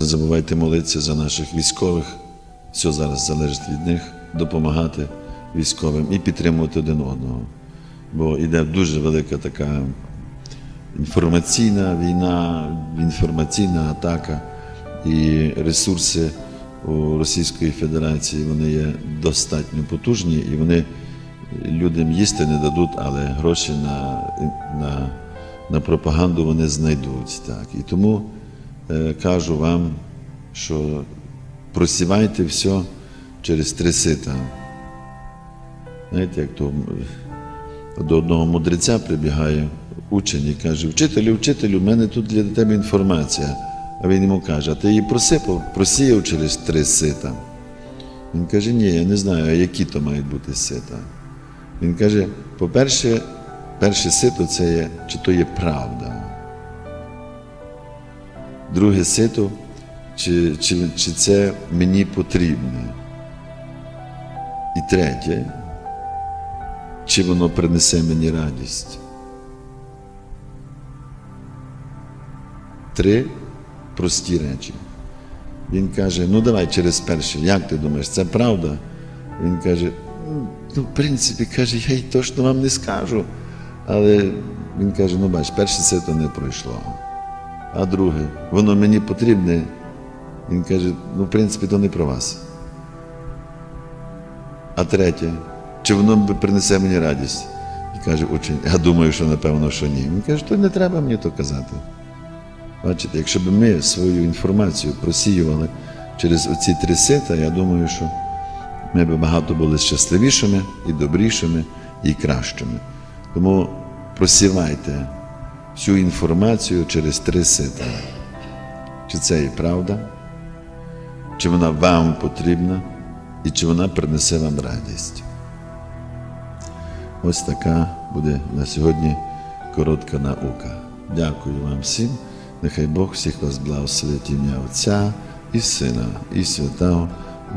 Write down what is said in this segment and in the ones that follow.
Не забувайте молитися за наших військових. Все зараз залежить від них, допомагати військовим і підтримувати один одного. Бо йде дуже велика така інформаційна війна, інформаційна атака, і ресурси у Російської Федерації вони є достатньо потужні, і вони людям їсти не дадуть, але гроші на, на, на пропаганду вони знайдуть. Так. І тому кажу вам, що просівайте все через три сита. Знаєте, як то до одного мудреця прибігає учень і каже: Вчителю, вчителю, в мене тут для тебе інформація. А він йому каже, а ти її просипав, просіяв через три сита. Він каже, ні, я не знаю, а які то мають бути сита. Він каже: по-перше, перше сито це є, чи то є правда. Друге сито, чи, чи, чи це мені потрібне. І третє, чи воно принесе мені радість. Три прості речі. Він каже: ну давай через перше, як ти думаєш, це правда? Він каже, ну, в принципі, каже, я й точно вам не скажу. Але він каже: ну бач, перше сито не пройшло. А друге, воно мені потрібне. Він каже, ну, в принципі, то не про вас. А третє, чи воно принесе мені радість? І каже учень, я думаю, що напевно, що ні. Він каже, то не треба мені то казати. Бачите, якщо б ми свою інформацію просіювали через оці три сита, я думаю, що ми б багато були щасливішими і добрішими і кращими. Тому просівайте всю інформацію через три сита. Чи це і правда, чи вона вам потрібна, і чи вона принесе вам радість. Ось така буде на сьогодні коротка наука. Дякую вам всім. Нехай Бог всіх вас благословить ім'я Отця і Сина, і Святого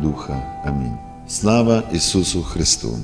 Духа. Амінь. Слава Ісусу Христу!